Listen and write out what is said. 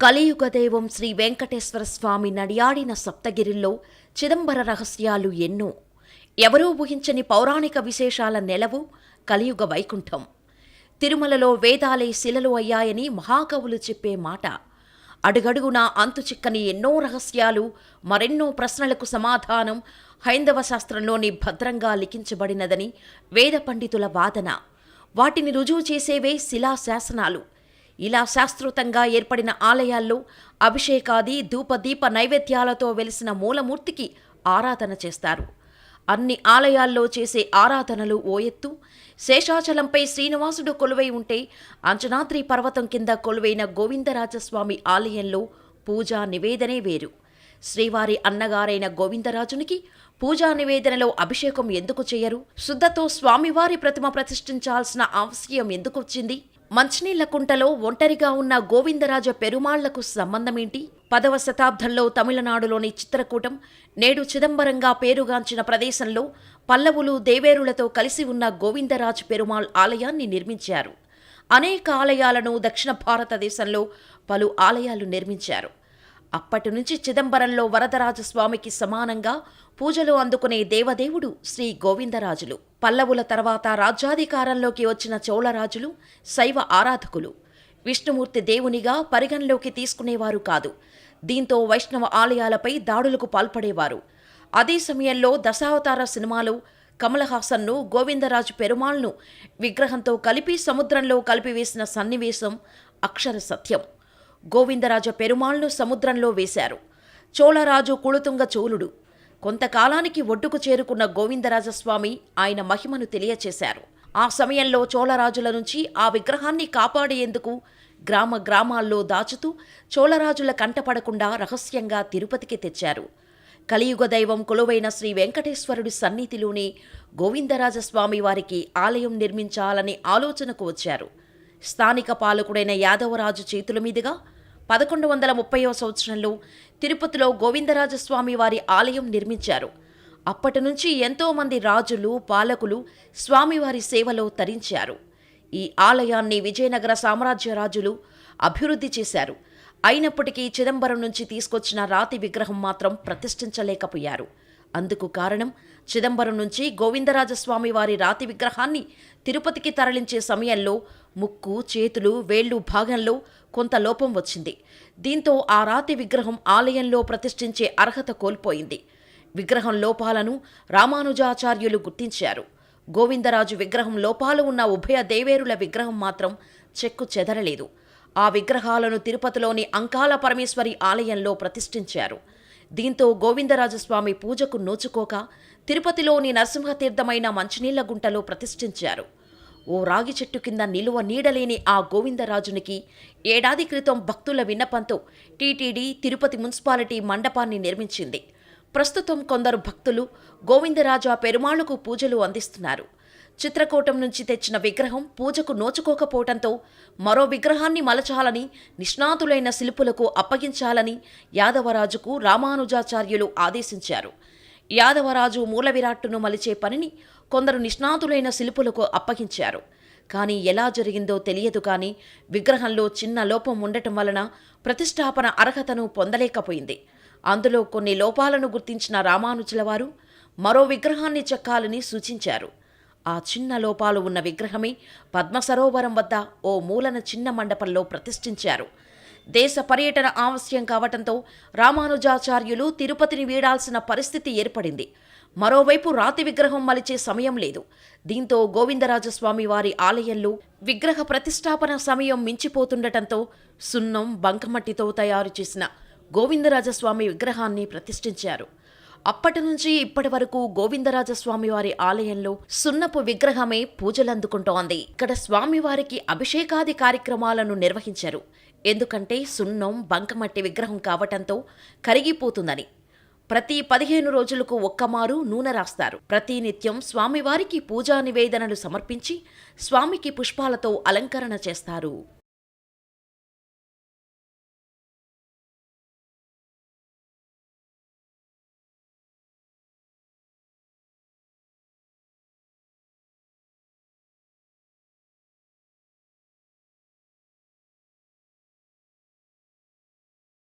కలియుగ దైవం శ్రీ వెంకటేశ్వర స్వామి నడియాడిన సప్తగిరిలో చిదంబర రహస్యాలు ఎన్నో. ఎవరూ ఊహించని పౌరాణిక విశేషాల నెలవు కలియుగ వైకుంఠం. తిరుమలలో వేదాలే శిలలు అయ్యాయని మహాకవులు చెప్పే మాట. అడుగడుగునా అంతుచిక్కని ఎన్నో రహస్యాలు మరెన్నో ప్రశ్నలకు సమాధానం హైందవ శాస్త్రంలోని భద్రంగా లిఖించబడినదని వేద పండితుల వాదన. వాటిని రుజువు చేసేవే శిలా శాసనాలు ఇలా శాస్త్రోతంగా ఏర్పడిన ఆలయాల్లో అభిషేకాది ధూపదీప నైవేద్యాలతో వెలిసిన మూలమూర్తికి ఆరాధన చేస్తారు. అన్ని ఆలయాల్లో చేసే ఆరాధనలు ఓ ఎత్తు. శేషాచలంపై శ్రీనివాసుడు కొలువై ఉంటే అంజనాద్రి పర్వతం కింద కొలువైన గోవిందరాజస్వామి ఆలయంలో పూజా నివేదనే వేరు. శ్రీవారి అన్నగారైన గోవిందరాజునికి పూజా నివేదనలో అభిషేకం ఎందుకు చేయరు? శుద్ధతో స్వామివారి ప్రతిమ ప్రతిష్ఠించాల్సిన ఆవశ్యం ఎందుకు వచ్చింది? మంచినీళ్ళ కుంటలో ఒంటరిగా ఉన్న గోవిందరాజ పెరుమాళ్ళకు సంబంధమేంటి? పదవ శతాబ్దంలో తమిళనాడులోని చిత్రకూటం నేడు చిదంబరంగా పేరుగాంచిన ప్రదేశంలో పల్లవులు దేవేరులతో కలిసి ఉన్న గోవిందరాజు పెరుమాళ్ ఆలయాన్ని నిర్మించారు. అనేక ఆలయాలను దక్షిణ భారతదేశంలో పలు ఆలయాలు నిర్మించారు. అప్పటి నుంచి చిదంబరంలో వరదరాజస్వామికి సమానంగా పూజలు అందుకునే దేవదేవుడు శ్రీ గోవిందరాజులు. పల్లవుల తర్వాత రాజ్యాధికారంలోకి వచ్చిన చోళరాజులు శైవ ఆరాధకులు. విష్ణుమూర్తి దేవునిగా పరిగణలోకి తీసుకునేవారు కాదు. దీంతో వైష్ణవ ఆలయాలపై దాడులకు పాల్పడేవారు. అదే సమయంలో దశావతార సినిమాలో కమలహాసన్ను గోవిందరాజు పెరుమాళ్ను విగ్రహంతో కలిపి సముద్రంలో కలిపివేసిన సన్నివేశం అక్షర సత్యం. గోవిందరాజ పెరుమాళ్ను సముద్రంలో వేశారు. చోళరాజు కుళుతుంగ చోళుడు. కొంతకాలానికి ఒడ్డుకు చేరుకున్న గోవిందరాజస్వామి ఆయన మహిమను తెలియచేశారు. ఆ సమయంలో చోళరాజుల నుంచి ఆ విగ్రహాన్ని కాపాడేందుకు గ్రామ గ్రామాల్లో దాచుతూ చోళరాజుల కంటపడకుండా రహస్యంగా తిరుపతికి తెచ్చారు. కలియుగ దైవం కొలువైన శ్రీ వెంకటేశ్వరుడి సన్నిధిలోనే గోవిందరాజస్వామి వారికి ఆలయం నిర్మించాలనే ఆలోచనకు వచ్చారు. స్థానిక పాలకుడైన యాదవరాజు చేతుల మీదుగా పదకొండు వందల ముప్పైవ సంవత్సరంలో తిరుపతిలో గోవిందరాజస్వామి వారి ఆలయం నిర్మించారు. అప్పటి నుంచి ఎంతోమంది రాజులు పాలకులు స్వామివారి సేవలో తరించారు. ఈ ఆలయాన్ని విజయనగర సామ్రాజ్య రాజులు అభివృద్ధి చేశారు. అయినప్పటికీ చిదంబరం నుంచి తీసుకొచ్చిన రాతి విగ్రహం మాత్రం ప్రతిష్ఠించలేకపోయారు. అందుకు కారణం చిదంబరం నుంచి గోవిందరాజస్వామి వారి రాతి విగ్రహాన్ని తిరుపతికి తరలించే సమయంలో ముక్కు చేతులు వేళ్ళు భాగంలో కొంత లోపం వచ్చింది. దీంతో ఆ రాతి విగ్రహం ఆలయంలో ప్రతిష్ఠించే అర్హత కోల్పోయింది. విగ్రహం లోపాలను రామానుజాచార్యులు గుర్తించారు. గోవిందరాజు విగ్రహం లోపాలు ఉన్న ఉభయ దేవేరుల విగ్రహం మాత్రం చెక్కు చెదరలేదు. ఆ విగ్రహాలను తిరుపతిలోని అంకాల పరమేశ్వరి ఆలయంలో ప్రతిష్ఠించారు. దీంతో గోవిందరాజస్వామి పూజకు నోచుకోక తిరుపతిలోని నరసింహతీర్థమైన మంచినీళ్ళ గుంటలో ప్రతిష్ఠించారు. ఓ రాగి చెట్టు కింద నిలువ నీడలేని ఆ గోవిందరాజునికి ఏడాది క్రితం భక్తుల విన్నపంతో టీటీడీ తిరుపతి మున్సిపాలిటీ మండపాన్ని నిర్మించింది. ప్రస్తుతం కొందరు భక్తులు గోవిందరాజా పెరుమాళ్ళకు పూజలు అందిస్తున్నారు. చిత్రకూటం నుంచి తెచ్చిన విగ్రహం పూజకు నోచుకోకపోవటంతో మరో విగ్రహాన్ని మలచాలని నిష్ణాతులైన శిల్పులకు అప్పగించాలని యాదవరాజుకు రామానుజాచార్యులు ఆదేశించారు. యాదవరాజు మూల విరాట్టును మలిచే పనిని కొందరు నిష్ణాతులైన శిల్పులకు అప్పగించారు. కానీ ఎలా జరిగిందో తెలియదు కానీ విగ్రహంలో చిన్న లోపం ఉండటం వలన ప్రతిష్టాపన అర్హతను పొందలేకపోయింది. అందులో కొన్ని లోపాలను గుర్తించిన రామానుజుల వారు మరో విగ్రహాన్ని చెక్కాలని సూచించారు. ఆ చిన్న లోపాలు ఉన్న విగ్రహమే పద్మసరోవరం వద్ద ఓ మూలన చిన్న మండపంలో ప్రతిష్ఠించారు. దేశ పర్యటన ఆవశ్యం కావటంతో రామానుజాచార్యులు తిరుపతిని వీడాల్సిన పరిస్థితి ఏర్పడింది. మరోవైపు రాతి విగ్రహం మలిచే సమయం లేదు. దీంతో గోవిందరాజస్వామి వారి ఆలయంలో విగ్రహ ప్రతిష్టాపన సమయం మించిపోతుండటంతో సున్నం బంకమట్టితో తయారు చేసిన గోవిందరాజస్వామి విగ్రహాన్ని ప్రతిష్ఠించారు. అప్పటి నుంచి ఇప్పటి వరకు గోవిందరాజస్వామివారి ఆలయంలో సున్నపు విగ్రహమే పూజలందుకుంటోంది. ఇక్కడ స్వామివారికి అభిషేకాది కార్యక్రమాలను నిర్వహించరు. ఎందుకంటే సున్నం బంకమట్టి విగ్రహం కావటంతో కరిగిపోతుందని. ప్రతి పదిహేను రోజులకు ఒక్కమారు నూనె రాస్తారు. ప్రతినిత్యం స్వామివారికి పూజా నివేదనలు సమర్పించి స్వామికి పుష్పాలతో అలంకరణ చేస్తారు.